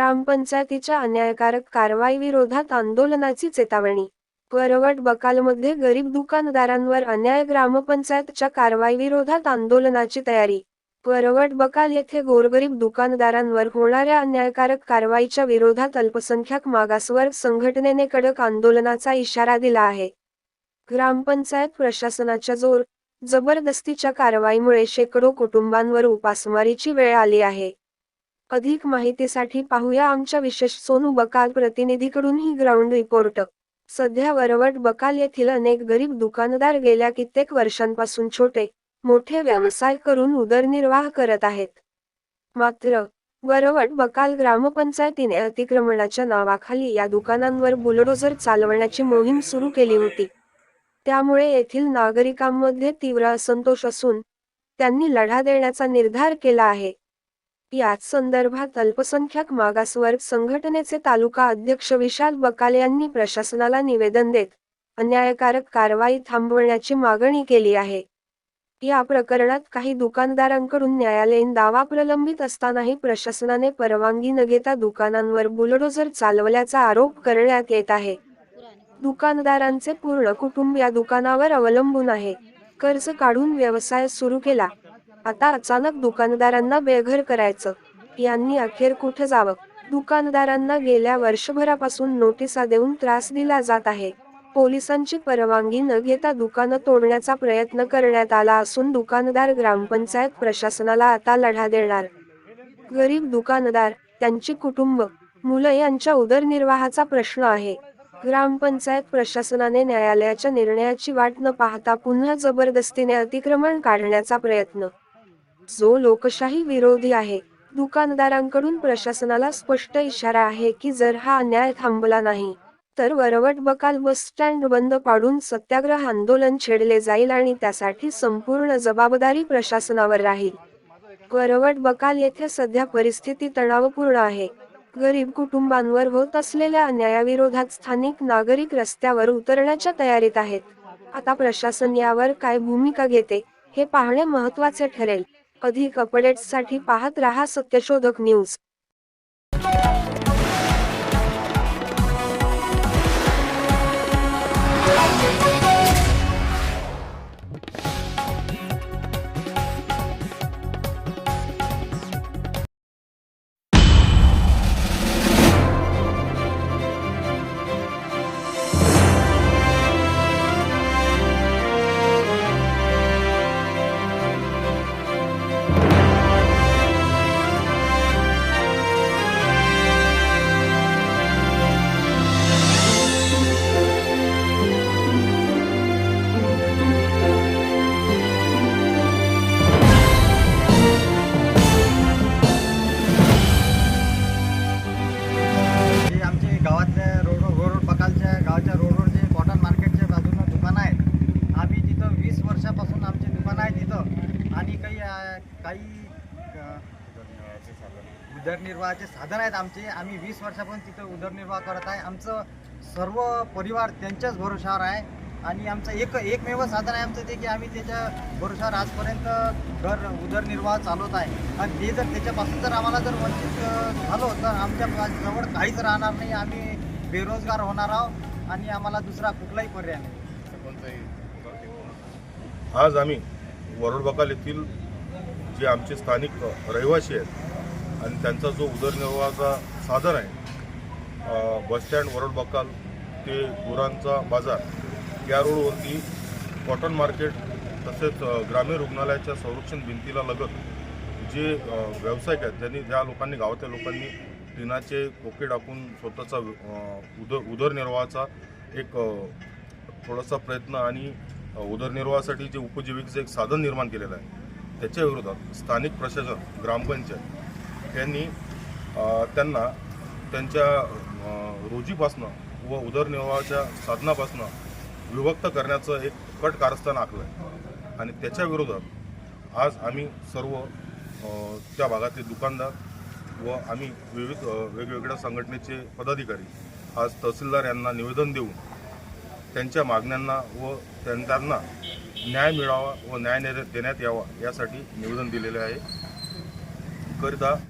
ग्रामपंचायतीच्या अन्यायकारक कारवाई विरोधात आंदोलनाची चेतावणी. वरवट बकालमध्ये गरीब दुकानदारांवर अन्याय ग्रामपंचायतच्या कारवाई विरोधात आंदोलनाची तयारी. वरवट बकाल येथे गोरगरीब दुकानदारांवर होणाऱ्या अन्यायकारक कारवाईच्या विरोधात अल्पसंख्याक मागासवर्ग संघटनेने कडक आंदोलनाचा इशारा दिला आहे. ग्रामपंचायत प्रशासनाच्या जोर जबरदस्तीच्या कारवाईमुळे शेकडो कुटुंबांवर उपासमारीची वेळ आली आहे. अधिक माहितीसाठी पाहूया आमच्या विशेष सोनू बकाल प्रतिनिधीकडून ही ग्राउंड रिपोर्ट. सध्या वरवट बकाल येथील अनेक गरीब दुकानदार गेल्या कित्येक वर्षांपासून छोटे मोठे व्यवसाय करून उदरनिर्वाह करत आहेत. मात्र वरवट बकाल ग्रामपंचायतीने अतिक्रमणाच्या नावाखाली या दुकानांवर बुलडोझर चालवण्याची मोहीम सुरू केली होती. त्यामुळे येथील नागरिकांमध्ये तीव्र असंतोष असून त्यांनी लढा देण्याचा निर्धार केला आहे. याच संदर्भात अल्पसंख्याक मागासवर्ग संघटनेचे तालुका अध्यक्ष विशाल बकाले यांनी प्रशासनाला निवेदन देत अन्यायकारक कारवाई थांबवण्याची मागणी केली आहे. या प्रकरणात काही दुकानदारांकडून न्यायालयीन दावा प्रलंबित असतानाही प्रशासनाने परवानगी न घेता दुकानांवर बुलडोझर चालवल्याचा आरोप करण्यात येत आहे. दुकानदारांचे पूर्ण कुटुंब या दुकानावर अवलंबून आहे. कर्ज काढून व्यवसाय सुरू केला. आता अचानक दुकानदारांना बेघर करायचं. यांनी अखेर कुठे जावं? दुकानदारांना गेल्या वर्षभरापासून नोटिसा देऊन त्रास दिला जात आहे. पोलिसांची परवानगी न घेता दुकानं तोडण्याचा प्रयत्न करण्यात आला असून दुकानदार ग्रामपंचायत प्रशासनाला आता लढा देणार. गरीब दुकानदार त्यांची कुटुंब मुलं यांच्या उदरनिर्वाहाचा प्रश्न आहे. ग्रामपंचायत प्रशासनाने न्यायालयाच्या निर्णयाची वाट न पाहता पुन्हा जबरदस्तीने अतिक्रमण काढण्याचा प्रयत्न जो लोकशाही विरोधी आहे. दुकानदारांकडून प्रशासनाला स्पष्ट इशारा आहे की जर हा अन्याय थांबला नाही तर वरवट बकाल बस स्टँड बंद पाडून सत्याग्रह आंदोलन छेडले जाईल आणि त्यासाठी संपूर्ण जबाबदारी प्रशासनावर राहील. वरवट बकाल येथे सध्या परिस्थिती तणावपूर्ण आहे. गरीब कुटुंबांवर होत असलेल्या अन्यायाविरोधात स्थानिक नागरिक रस्त्यावर उतरण्याच्या तयारीत आहेत. आता प्रशासन यावर काय भूमिका घेते हे पाहणे महत्त्वाचे ठरेल. अधिक अपडेट्ससाठी पाहत रहा सत्यशोधक न्यूज. वीस वर्षापासून आमचे दुकान आहे तिथं. आणि काही काही उदरनिर्वाहाचे साधन आहेत आमचे. आम्ही वीस वर्षापासून तिथं उदरनिर्वाह करत आहे. आमचं सर्व परिवार त्यांच्याच भरोशावर आहे. आणि आमचं एक एकमेव साधन आहे आमचं ते की आम्ही त्याच्या भरोशावर आजपर्यंत घर उदरनिर्वाह चालवत आहे. आणि ते जर त्याच्यापासून जर आम्हाला जर वंचित झालो तर आमच्या जवळ काहीच राहणार नाही. आम्ही बेरोजगार होणार आहोत. आणि आम्हाला दुसरा कुठलाही पर्याय नाही. आज आम्ही वरुडबकाल येथील जे आमचे स्थानिक रहिवासी आहेत आणि त्यांचा जो उदरनिर्वाहाचा साधन आहे बसस्टँड वरुडबकाल ते गुरांचा बाजार या रोडवरती कॉटन मार्केट तसेच ग्रामीण रुग्णालयाच्या संरक्षण भिंतीला लगत जे व्यावसायिक आहेत ज्यांनी ज्या लोकांनी गावातल्या लोकांनी टिनाचे कोके टाकून स्वतःचा उद उदरनिर्वाहाचा एक थोडासा प्रयत्न आणि उदरनिर्वाहासाठी जे उपजीविकेचं एक साधन निर्माण केलेलं आहे त्याच्या विरोधात स्थानिक प्रशासन ग्रामपंचायत यांनी त्यांना त्यांच्या रोजीपासनं व उदरनिर्वाहाच्या साधनापासनं विभक्त करण्याचं एक कट कारस्थान आखलं आहे. आणि त्याच्या विरोधात आज आम्ही सर्व त्या भागातले दुकानदार व आम्ही विविध वेगवेगळ्या संघटनेचे पदाधिकारी आज तहसीलदार यांना निवेदन देऊन त्यांच्या मागण्यांना व त्यांना न्याय मिळावा व न्याय ने- देण्यात यावा यासाठी निवेदन दिलेले आहे. करिता